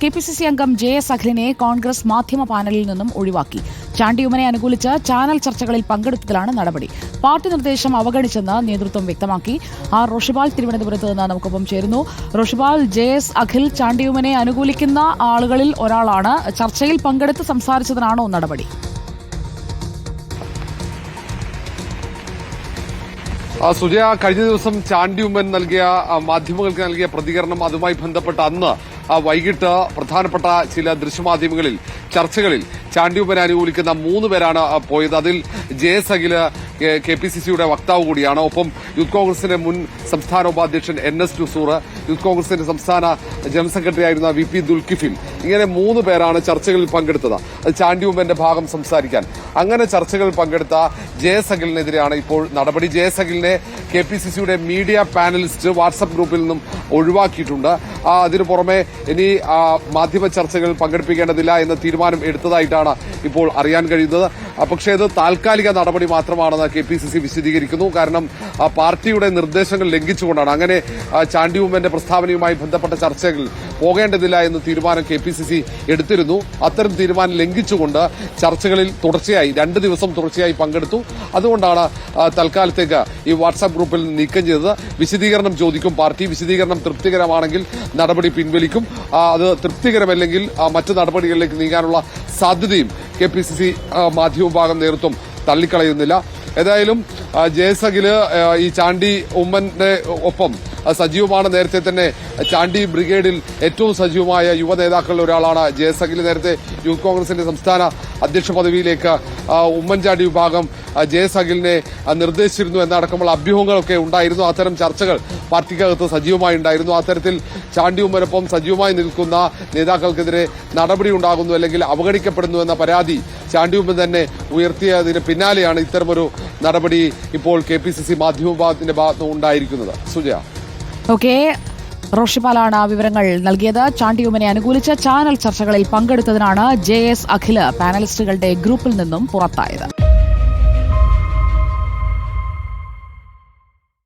K P C C അംഗം J S അഖിലിനെ കോൺഗ്രസ് മാധ്യമ പാനലിൽ നിന്നും ഒഴിവാക്കി. ചാണ്ടിയുമനെ അനുകൂലിച്ച് ചാനൽ ചർച്ചകളിൽ പങ്കെടുത്തതിലാണ് നടപടി. പാർട്ടി നിർദ്ദേശം അവഗണിച്ചെന്ന് നേതൃത്വം വ്യക്തമാക്കി. ആർ. റോഷിബാൽ തിരുവനന്തപുരത്ത് നിന്ന് നമുക്കൊപ്പം ചേരുന്നു. റോഷിബാൽ ജെ എസ് അഖിൽ ചാണ്ടിയുമനെ അനുകൂലിക്കുന്ന ആളുകളിൽ ഒരാളാണ്. ചർച്ചയിൽ പങ്കെടുത്ത് സംസാരിച്ചതിനാണോ നടപടി? സുജയ കഴിഞ്ഞ ദിവസം ചാണ്ടി ഉമ്മൻ നൽകിയ മാധ്യമങ്ങൾക്ക് നൽകിയ പ്രതികരണം അതുമായി ബന്ധപ്പെട്ട് അന്ന് വൈകിട്ട് പ്രധാനപ്പെട്ട ചില ദൃശ്യമാധ്യമങ്ങളിൽ ചർച്ചകളിൽ ചാണ്ടി ഉമ്മനെ അനുകൂലിക്കുന്ന മൂന്ന് പേരാണ് പോയത്. അതിൽ J S Akhil K P C സിയുടെ വക്താവ് കൂടിയാണ്. ഒപ്പം യൂത്ത് കോൺഗ്രസിന്റെ മുൻ സംസ്ഥാന ഉപാധ്യക്ഷൻ എൻ എസ് ടുസൂർ യൂത്ത് കോൺഗ്രസിന്റെ സംസ്ഥാന ജനറൽ സെക്രട്ടറി ആയിരുന്ന വി പി ദുൽക്കിഫിൽ ഇങ്ങനെ മൂന്ന് പേരാണ് ചർച്ചകളിൽ പങ്കെടുത്തത്. അത് ചാണ്ടി ഉമ്മന്റെ ഭാഗം സംസാരിക്കാൻ. അങ്ങനെ ചർച്ചകളിൽ പങ്കെടുത്ത ജെ എസ് അഖിലിനെതിരെയാണ് ഇപ്പോൾ നടപടി. ജെ എസ് അഖിലിനെ കെ പി സി സിയുടെ മീഡിയ പാനലിസ്റ്റ് വാട്സപ്പ് ഗ്രൂപ്പിൽ നിന്നും ഒഴിവാക്കിയിട്ടുണ്ട്. അതിനു പുറമെ ഇനി മാധ്യമ ചർച്ചകളിൽ പങ്കെടുപ്പിക്കേണ്ടതില്ല എന്ന തീരുമാനം എടുത്തതായിട്ടാണ് ഇപ്പോൾ അറിയാൻ കഴിയുന്നത്. പക്ഷേ ഇത് താൽക്കാലിക നടപടി മാത്രമാണെന്ന് കെ പി സി സി വിശദീകരിക്കുന്നു. കാരണം പാർട്ടിയുടെ നിർദ്ദേശങ്ങൾ ലംഘിച്ചുകൊണ്ടാണ്. അങ്ങനെ ചാണ്ടി ഉമ്മന്റെ പ്രസ്താവനയുമായി ബന്ധപ്പെട്ട ചർച്ചകൾ പോകേണ്ടതില്ല എന്ന് തീരുമാനം കെ പി സി സി എടുത്തിരുന്നു. അത്തരം തീരുമാനം ലംഘിച്ചുകൊണ്ട് ചർച്ചകളിൽ തുടർച്ചയായി രണ്ട് ദിവസം തുടർച്ചയായി പങ്കെടുത്തു. അതുകൊണ്ടാണ് തൽക്കാലത്തേക്ക് ഈ വാട്സാപ്പ് ഗ്രൂപ്പിൽ നിന്ന് നീക്കം ചെയ്തത്. വിശദീകരണം ചോദിക്കും പാർട്ടി. വിശദീകരണം തൃപ്തികരമാണെങ്കിൽ നടപടി പിൻവലിക്കും. അത് തൃപ്തികരമല്ലെങ്കിൽ മറ്റ് നടപടികളിലേക്ക് നീങ്ങാനുള്ള സാധ്യതയും കെ പി സി സി മാധ്യമ വിഭാഗം നേതൃത്വം തള്ളിക്കളയുന്നില്ല. ഏതായാലും ജയസഖിൽ ഈ ചാണ്ടി ഉമ്മന്റെ ഒപ്പം സജീവമാണ് നേരത്തെ തന്നെ ചാണ്ടി ബ്രിഗേഡിൽ ഏറ്റവും സജീവമായ യുവ നേതാക്കളിൽ ഒരാളാണ് ജയസഖിൽ നേരത്തെ യൂത്ത് കോൺഗ്രസിന്റെ സംസ്ഥാന അധ്യക്ഷ പദവിയിലേക്ക് ഉമ്മൻചാണ്ടി വിഭാഗം ജയസഖിലിനെ നിർദ്ദേശിച്ചിരുന്നു എന്നടക്കമുള്ള അഭ്യൂഹങ്ങളൊക്കെ ഉണ്ടായിരുന്നു. അത്തരം ചർച്ചകൾ പാർട്ടിക്കകത്ത് സജീവമായി ഉണ്ടായിരുന്നു. അത്തരത്തിൽ ചാണ്ടി ഉമ്മനൊപ്പം സജീവമായി നിൽക്കുന്ന നേതാക്കൾക്കെതിരെ നടപടി ഉണ്ടാകുന്നു അല്ലെങ്കിൽ അവഗണിക്കപ്പെടുന്നു എന്ന പരാതി ചാണ്ടി ഉമ്മൻ തന്നെ ഉയർത്തിയതിന് പിന്നാലെയാണ് ഇത്തരമൊരു നടപടി ഇപ്പോൾ കെ പി സി സി മാധ്യമ വിഭാഗത്തിന്റെ ഭാഗത്ത് ഉണ്ടായിരിക്കുന്നത്. സുജയ. ഓക്കെ. റോഷിപാലാണ് വിവരങ്ങൾ നൽകിയത്. ചാണ്ടിയുമനെ അനുകൂലിച്ച ചാനൽ ചർച്ചകളിൽ പങ്കെടുത്തതിനാണ് ജെ എസ് അഖിൽ പാനലിസ്റ്റുകളുടെ ഗ്രൂപ്പിൽ നിന്നും പുറത്തായത്.